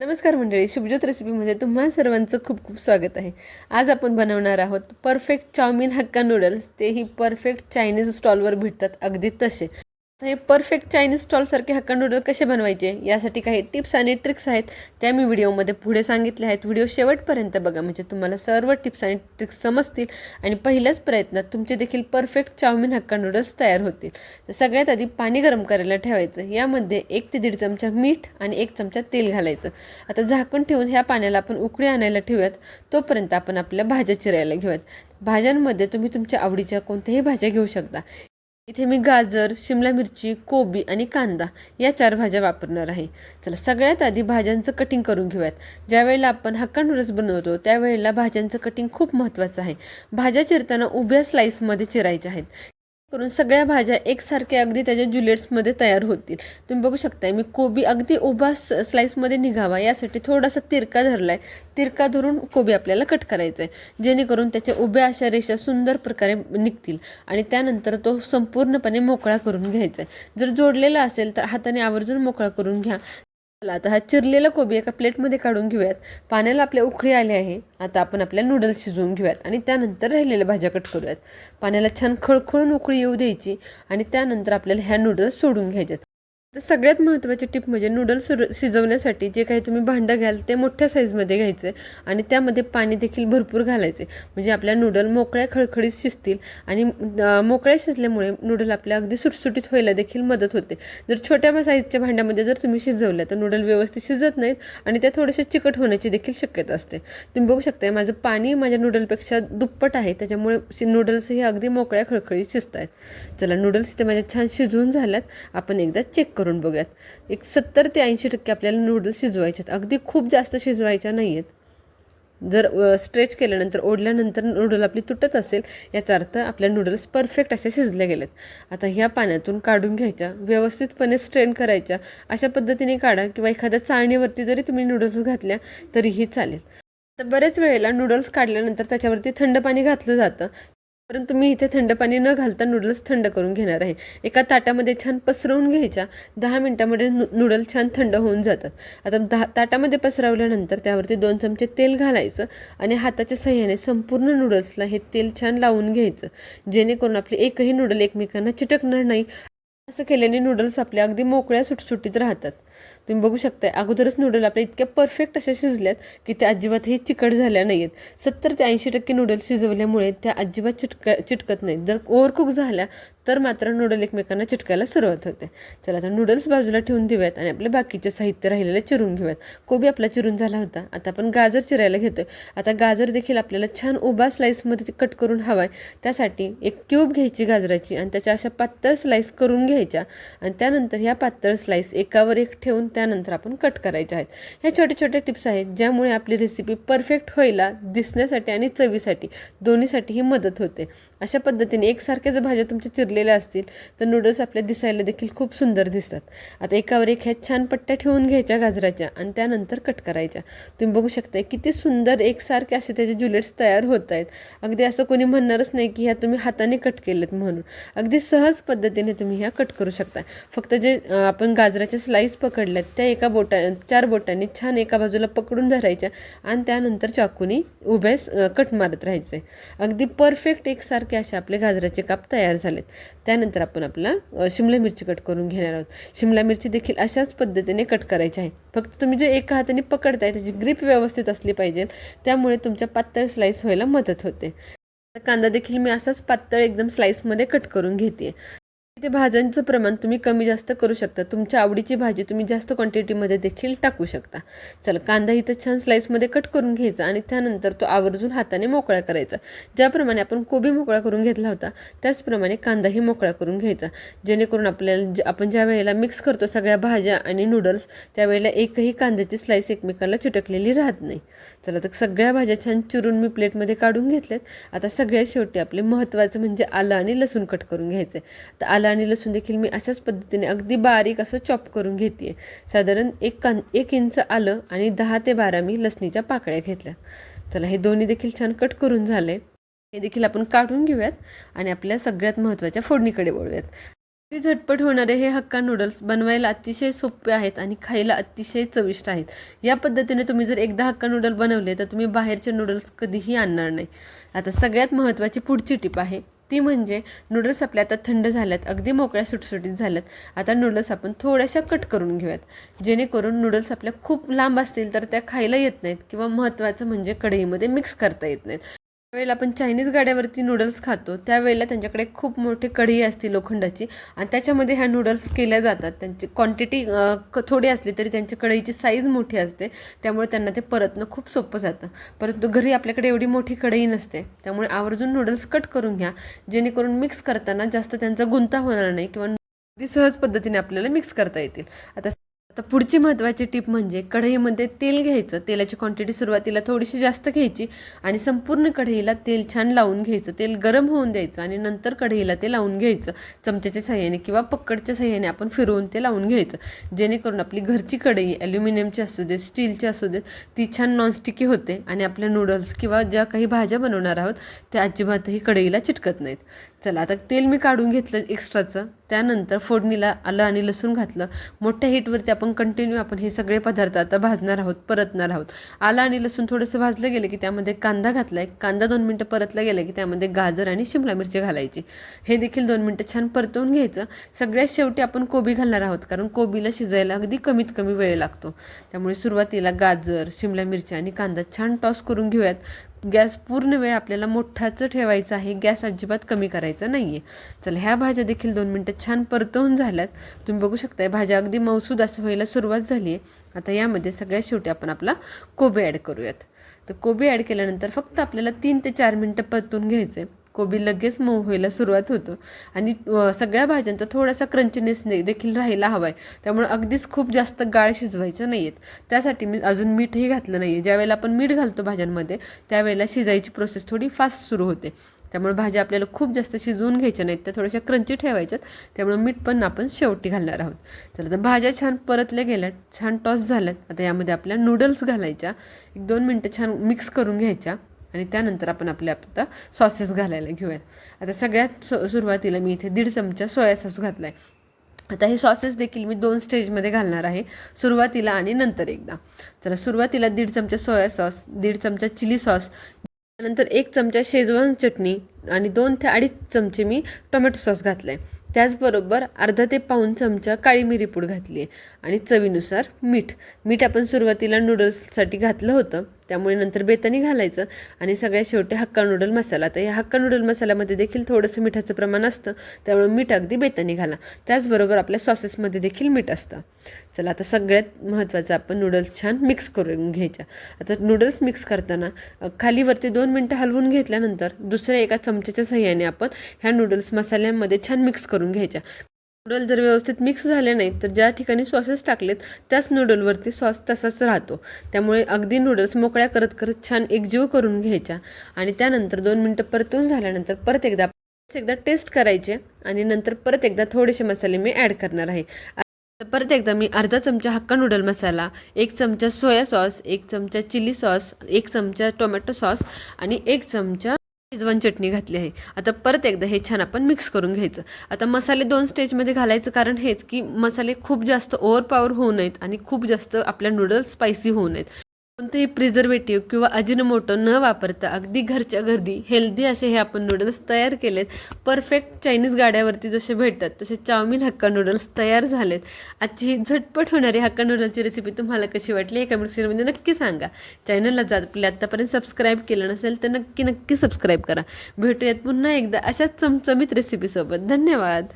नमस्कार मंडळी शुभज्योत रेसिपीमध्ये तुम्हा सर्वांचं खूप खूप स्वागत आहे. आज आपण बनवणार आहोत परफेक्ट चाऊमिन हक्का नूडल्स तेही परफेक्ट चायनीज स्टॉलवर भेटतात अगदी तसे. तर हे परफेक्ट चायनीज स्टॉलसारखे हक्कन नूडल कसे बनवायचे? यासाठी काही टिप्स आणि ट्रिक्स आहेत. त्या मी व्हिडिओमध्ये पुढे सांगितल्या आहेत. व्हिडिओ शेवटपर्यंत बघा. म्हणजे तुम्हाला सर्व टिप्स आणि ट्रिक्स समजतील. आणि पहिल्याच प्रयत्नात तुमचे देखील परफेक्ट चाऊमिन हक्का नूडल्स तयार होतील. तर सगळ्यात आधी पाणी गरम करायला ठेवायचं. यामध्ये एक ते दीड चमचा मीठ आणि एक चमचा तेल घालायचं. आता झाकण ठेवून ह्या पाण्याला आपण उकळी आणायला ठेवूयात. तोपर्यंत आपण आपल्या भाज्या चिरायला घेऊयात. भाज्यांमध्ये तुम्ही तुमच्या आवडीच्या कोणत्याही भाज्या घेऊ शकता. इथे मी गाजर शिमला मिरची कोबी आणि कांदा या चार भाज्या वापरणार आहे. चला सगळ्यात आधी भाज्यांचं कटिंग करून घेऊयात. ज्यावेळेला आपण हक्का नूडल्स बनवतो त्यावेळेला भाज्यांचं कटिंग खूप महत्त्वाचं आहे. भाज्या चिरताना उभ्या स्लाईसमध्ये चिरायच्या आहेत. करून सगळ्या भाज्या एकसारख्या अगदी त्याच्या जुलेट्समध्ये तयार होतील. तुम्ही बघू शकताय मी कोबी अगदी उभा स स्लाईसमध्ये निघावा यासाठी थोडासा तिरका धरला आहे तिरका धरून कोबी आपल्याला कट करायचा आहे जेणेकरून त्याच्या उभ्या अशा रेषा सुंदर प्रकारे निघतील आणि त्यानंतर तो संपूर्णपणे मोकळा करून घ्यायचा आहे जर जोडलेला असेल तर हाताने आवर्जून मोकळा करून घ्या. चला आता हा चिरलेला कोबी एका प्लेटमध्ये काढून घेऊयात. पाण्याला आपल्या उकळी आली आहे. आता आपण आपल्या नूडल्स शिजवून घेऊयात आणि त्यानंतर राहिलेल्या भाज्या कट करूयात. पाण्याला छान खळखळून उकळी येऊ द्यायची आणि त्यानंतर आपल्याला ह्या नूडल्स सोडून घ्यायच्यात. तर सगळ्यात महत्त्वाची टिप म्हणजे नूडल्स शिजवण्यासाठी जे काही तुम्ही भांडं घ्याल ते मोठ्या साईजमध्ये घ्यायचं आहे आणि त्यामध्ये पाणी देखील भरपूर घालायचे. म्हणजे आपल्या नूडल मोकळ्या खळखळीत शिजतील आणि मोकळ्या शिजल्यामुळे नूडल आपल्या अगदी सुटसुटीत व्हायला देखील मदत होते. जर छोट्या साईजच्या भांड्यामध्ये जर तुम्ही शिजवल्या तर नूडल व्यवस्थित शिजत नाहीत आणि त्या थोडेसे चिकट होण्याची देखील शक्यता असते. तुम्ही बघू शकता माझं पाणी माझ्या नूडलपेक्षा दुप्पट आहे त्याच्यामुळे नूडल्स हे अगदी मोकळ्या खळखळीत शिजत आहेत चला नूडल्स इथे माझ्या छान शिजवून झाल्यात. आपण एकदा चेक करून बघूयात. एक सत्तर ते ऐंशी टक्के आपल्याला नूडल्स शिजवायचे आहेत. अगदी खूप जास्त शिजवायच्या नाही आहेत जर स्ट्रेच केल्यानंतर ओढल्यानंतर नूडल आपली तुटत असेल याचा अर्थ आपल्या नूडल्स परफेक्ट अशा शिजल्या गेल्यात. आता ह्या पाण्यातून काढून घ्यायच्या व्यवस्थितपणे स्ट्रेन करायच्या अशा पद्धतीने काढा किंवा एखाद्या चाळणीवरती जरी तुम्ही नूडल्स घातल्या तरीही चालेल. तर बरेच वेळेला नूडल्स काढल्यानंतर त्याच्यावरती थंड पाणी घातलं जातं. परंतु मी इथे थंड पाणी न घालता नूडल्स थंड करून घेणार आहे. एका ताटामध्ये छान पसरवून घ्यायच्या. दहा मिनटामध्ये नू नूडल छान थंड होऊन जातात. आता दहा ताटामध्ये पसरवल्यानंतर त्यावरती दोन चमचे तेल घालायचं आणि हाताच्या सहाय्याने संपूर्ण नूडल्सला हे तेल छान लावून घ्यायचं. जेणेकरून आपले एकही नूडल एकमेकांना चिटकणार नाही. असं केल्याने नूडल्स आपल्या अगदी मोकळ्या सुटसुटीत राहतात. तुम्ही बघू शकताय अगोदरच नूडल आपल्या इतक्या परफेक्ट अशा शिजल्यात की त्या अजिबातही चिकट झाल्या नाही आहेत सत्तर ते ऐंशी टक्के नूडल्स शिजवल्यामुळे त्या अजिबात चिटक चिटकत नाहीत. जर ओव्हरकुक झाल्या तर मात्र नूडल एकमेकांना चिटकायला सुरुवात होते. चला आता नूडल्स बाजूला ठेवून देऊयात आणि आपले बाकीचे साहित्य राहिलेले चिरून घेऊयात. कोबी आपला चिरून झाला होता. आता आपण गाजर चिरायला घेतोय. आता गाजर देखील आपल्याला छान उभा स्लाईसमध्ये कट करून हवा आहे त्यासाठी एक क्यूब घ्यायची गाजराची आणि त्याच्या अशा पातळ स्लाईस करून घ्यायच्या. आणि त्यानंतर ह्या पातळ स्लाईस एकावर एक ठेवून त्यानंतर आपण कट करायच्या आहेत. ह्या छोट्या छोट्या टिप्स आहेत ज्यामुळे आपली रेसिपी परफेक्ट व्हायला दिसण्यासाठी आणि चवीसाठी दोन्हीसाठी ही मदत होते. अशा पद्धतीने एकसारख्या जर भाज्या तुमच्या चिरलेल्या असतील तर नूडल्स आपल्या दिसायला देखील खूप सुंदर दिसतात. आता एकावर एक ह्या छान पट्ट्या ठेवून घ्यायच्या गाजराच्या आणि त्यानंतर कट करायच्या. तुम्ही बघू शकता किती सुंदर एकसारखे असे त्याचे जुलेट्स तयार होत आहेत. अगदी असं कोणी म्हणणारच नाही की ह्या तुम्ही हाताने कट केलेत म्हणून. अगदी सहज पद्धतीने तुम्ही ह्या कट करू शकता फक्त जे आपण गाजराचे स्लाईस पकडल्यात. त्या एका बोटा चार बोटांनी छान एका बाजूला पकडून धरायच्या आणि त्यानंतर चाकूनी उभ्यास कट मारत राहायचे. अगदी परफेक्ट एकसारखे असे आपले गाजराचे काप तयार झालेत. त्यानंतर आपण आपला शिमला मिरची कट करून घेणार आहोत. शिमला मिरची देखील अशाच पद्धतीने कट करायची आहे. फक्त तुम्ही जे एका हाताने पकडताय त्याची ग्रीप व्यवस्थित असली पाहिजे. त्यामुळे तुमच्या पातळ स्लाईस व्हायला मदत होते. कांदा देखील मी असाच पातळ एकदम स्लाईसमध्ये कट करून घेते इथे भाज्यांचं प्रमाण तुम्ही कमी जास्त करू शकता. तुमच्या आवडीची भाजी तुम्ही जास्त क्वांटिटीमध्ये देखील टाकू शकता. चला कांदा इथं छान स्लाईसमध्ये कट करून घ्यायचा आणि त्यानंतर तो आवर्जून हाताने मोकळा करायचा. ज्याप्रमाणे आपण कोबी मोकळा करून घेतला होता त्याचप्रमाणे कांदाही मोकळा करून घ्यायचा. जेणेकरून आपल्याला आपण ज्या वेळेला मिक्स करतो सगळ्या भाज्या आणि नूडल्स त्यावेळेला एकही कांद्याची स्लाईस एकमेकाला चिटकलेली राहत नाही. चला तर सगळ्या भाज्या छान चिरून मी प्लेटमध्ये काढून घेतल्यात. आता सगळ्यात शेवटी आपले महत्त्वाचं म्हणजे आलं आणि लसूण कट करून घ्यायचं तर आलं आणि लसूण देखील मी अशाच पद्धतीने अगदी बारीक असं चॉप करून घेते साधारण एक कां एक इंच आलं आणि दहा ते बारा मी लसणीच्या पाकळ्या घेतल्या. चला हे दोन्ही देखील छान कट करून झाले हे देखील आपण काढून घेऊयात आणि आपल्या सगळ्यात महत्त्वाच्या फोडणीकडे वळूयात. ते झटपट होणारे हे हक्का नूडल्स बनवायला अतिशय सोपे आहेत आणि खायला अतिशय चविष्ट आहेत. या पद्धतीने तुम्ही जर एकदा हक्का नूडल बनवले तर तुम्ही बाहेरचे नूडल्स कधीही आणणार नाही. आता सगळ्यात महत्त्वाची पुढची टिप आहे. ती म्हणजे नूडल्स आपल्या आता थंड झाल्यात अगदी मोकळ्या सुटसुटीत झाल्यात. आता नूडल्स आपण थोड्याशा कट करून घेऊयात. जेणेकरून नूडल्स आपल्या खूप लांब असतील तर त्या खायला येत नाहीत किंवा महत्त्वाचं म्हणजे कढईमध्ये मिक्स करता येत नाहीत. त्यावेळेला आपण चायनीज गाड्यावरती नूडल्स खातो. त्यावेळेला त्यांच्याकडे खूप मोठी कढई असते लोखंडाची आणि त्याच्यामध्ये ह्या नूडल्स केल्या जातात. त्यांची क्वांटिटी थोडी असली तरी त्यांची कढईची साईज मोठी असते. त्यामुळे त्यांना ते परतणं खूप सोपं जातं. परंतु घरी आपल्याकडे एवढी मोठी कढई नसते. त्यामुळे आवर्जून नूडल्स कट करून घ्या. जेणेकरून मिक्स करताना जास्त त्यांचा गुंता होणार नाही किंवा अगदी सहज पद्धतीने आपल्याला मिक्स करता येतील. आता आता पुढची महत्त्वाची टीप म्हणजे कढईमध्ये तेल घ्यायचं. तेलाची क्वांटिटी सुरुवातीला थोडीशी जास्त घ्यायची आणि संपूर्ण कढईला तेल छान लावून घ्यायचं. तेल गरम होऊन द्यायचं आणि नंतर कढईला ते लावून घ्यायचं. चमच्याच्या सहाय्याने किंवा पक्कडच्या सहाय्याने आपण फिरवून ते लावून घ्यायचं. जेणेकरून आपली घरची कढई ॲल्युमिनियमची असू दे स्टीलची असू देत ती छान नॉनस्टिकी होते आणि आपल्या नूडल्स किंवा ज्या काही भाज्या बनवणार आहोत त्या अजिबातही कढईला चिटकत नाहीत. चला आता तेल मी काढून घेतलं एक्स्ट्राचं त्यानंतर फोडणीला आलं आणि लसूण घातलं. मोठ्या हीटवरती आपण कंटिन्यू आपण हे सगळे पदार्थ आता भाजणार आहोत परतणार आहोत. आलं आणि लसूण थोडंसं भाजलं गेलं की त्यामध्ये कांदा घातला आहे कांदा दोन मिनटं परतला गेला की त्यामध्ये गाजर आणि शिमला मिरची घालायची. हे देखील दोन मिनटं छान परतवून घ्यायचं. सगळ्यात शेवटी आपण कोबी घालणार आहोत कारण कोबीला शिजायला अगदी कमीत कमी वेळ लागतो. त्यामुळे सुरुवातीला गाजर शिमला मिरची आणि कांदा छान टॉस करून घेऊयात. गॅस पूर्ण वेळ आपल्याला मोठाच ठेवायचं आहे गॅस अजिबात कमी करायचा नाही आहे चला ह्या भाज्या देखील दोन मिनटं छान परतवून झाल्यात. तुम्ही बघू शकता भाज्या अगदी मौसूद असं व्हायला सुरुवात झाली आहे. आता यामध्ये सगळ्यात शेवटी आपण आपला कोबी ॲड करूयात. तर कोबी ॲड केल्यानंतर फक्त आपल्याला तीन ते चार मिनटं परतून घ्यायचं आहे कोबी लगेच मऊ व्हायला सुरुवात होतो. आणि सगळ्या भाज्यांचा थोडासा क्रंचीनेस देखील राहायला हवा आहे त्यामुळे अगदीच खूप जास्त गाळ शिजवायचं नाही आहेत त्यासाठी मी अजून मीठही घातलं नाही आहे ज्यावेळेला आपण मीठ घालतो भाज्यांमध्ये त्यावेळेला शिजायची प्रोसेस थोडी फास्ट सुरू होते. त्यामुळे भाज्या आपल्याला खूप जास्त शिजवून घ्यायच्या नाहीत. त्या थोड्याशा क्रंची ठेवायच्यात. त्यामुळे मीठ पण आपण शेवटी घालणार आहोत. चला तर भाज्या छान परतल्या गेल्यात. छान टॉस झाल्यात. आता यामध्ये आपल्या नूडल्स घालायच्या. एक दोन मिनटं छान मिक्स करून घ्यायच्या. आणि त्यानंतर आपण आपल्या आता सॉसेस घालायला घेऊयात. आता सगळ्यात सु सुरुवातीला मी इथे दीड चमचा सोया सॉस घातला आहे आता हे सॉसेस देखील मी दोन स्टेजमध्ये घालणार आहे. सुरुवातीला आणि नंतर एकदा. चला सुरुवातीला दीड चमचा सोया सॉस दीड चमचा चिली सॉस त्यानंतर एक चमचा शेजवान चटणी आणि दोन ते अडीच चमचे मी टोमॅटो सॉस घातला आहे त्याचबरोबर अर्धा ते पाऊन चमचा काळी मिरी पूड घातली आहे आणि चवीनुसार मीठ. मीठ आपण सुरुवातीला नूडल्ससाठी घातलं होतं त्यामुळे नंतर बेतानी घालायचं आणि सगळ्यात शेवटी हक्का नूडल मसाला. तर या हक्का नूडल मसाल्यामध्ये देखील थोडंसं मिठाचं प्रमाण असतं त्यामुळे मीठ अगदी बेतानी घाला. त्याचबरोबर आपल्या सॉसेसमध्ये देखील मीठ असतं. चला आता सगळ्यात महत्त्वाचं आपण नूडल्स छान मिक्स करून घ्यायच्या. आता नूडल्स मिक्स करताना खालीवरती दोन मिनटं हलवून घेतल्यानंतर दुसऱ्या एका चमच्याच्या सहाय्याने आपण ह्या नूडल्स मसाल्यांमध्ये छान मिक्स करून घ्यायच्या. नूडल जर व्यवस्थित मिक्स झाले नाही तर ज्या ठिकाणी सॉसेस टाकलेत त्याच नूडलवरती सॉस तसाच राहतो. त्यामुळे अगदी नूडल्स मोकळ्या करत करत छान एकजीव करून घ्यायच्या. आणि त्यानंतर दोन मिनटं परतून झाल्यानंतर परत एकदा एकदा टेस्ट करायचे आणि नंतर परत एकदा थोडेसे मसाले मी ॲड करणार आहे. परत एकदा मी अर्धा चमचा हक्का नूडल मसाला एक चमचा सोया सॉस एक चमचा चिली सॉस एक चमचा टोमॅटो सॉस आणि एक चमचा शिजवण चटणी घातली आहे. आता परत एकदा हे छान आपण मिक्स करून घ्यायचं. आता मसाले दोन स्टेजमध्ये घालायचं कारण हेच की मसाले खूप जास्त ओव्हरपॉवर होऊ नयेत आणि खूप जास्त आपल्या नूडल्स स्पायसी होऊ नयेत. कोणतेही प्रिझर्वेटिव्ह किंवा अजिनोमोटो न वापरता अगदी घरच्या घरी हेल्दी असे हे आपण नूडल्स तयार केलेत. परफेक्ट चायनीज गाड्यावरती जसे भेटतात तसे चाऊमिन हक्का नूडल्स तयार झालेत. आजची ही झटपट होणारी हक्का नूडलची रेसिपी तुम्हाला कशी वाटली हे कमेंट सेक्शनमध्ये नक्की सांगा. चॅनलला जात आपल्या आत्तापर्यंत सबस्क्राईब केलं नसेल तर नक्की नक्की सबस्क्राईब करा. भेटूयात पुन्हा एकदा अशाच चमचमीत रेसिपीसोबत धन्यवाद!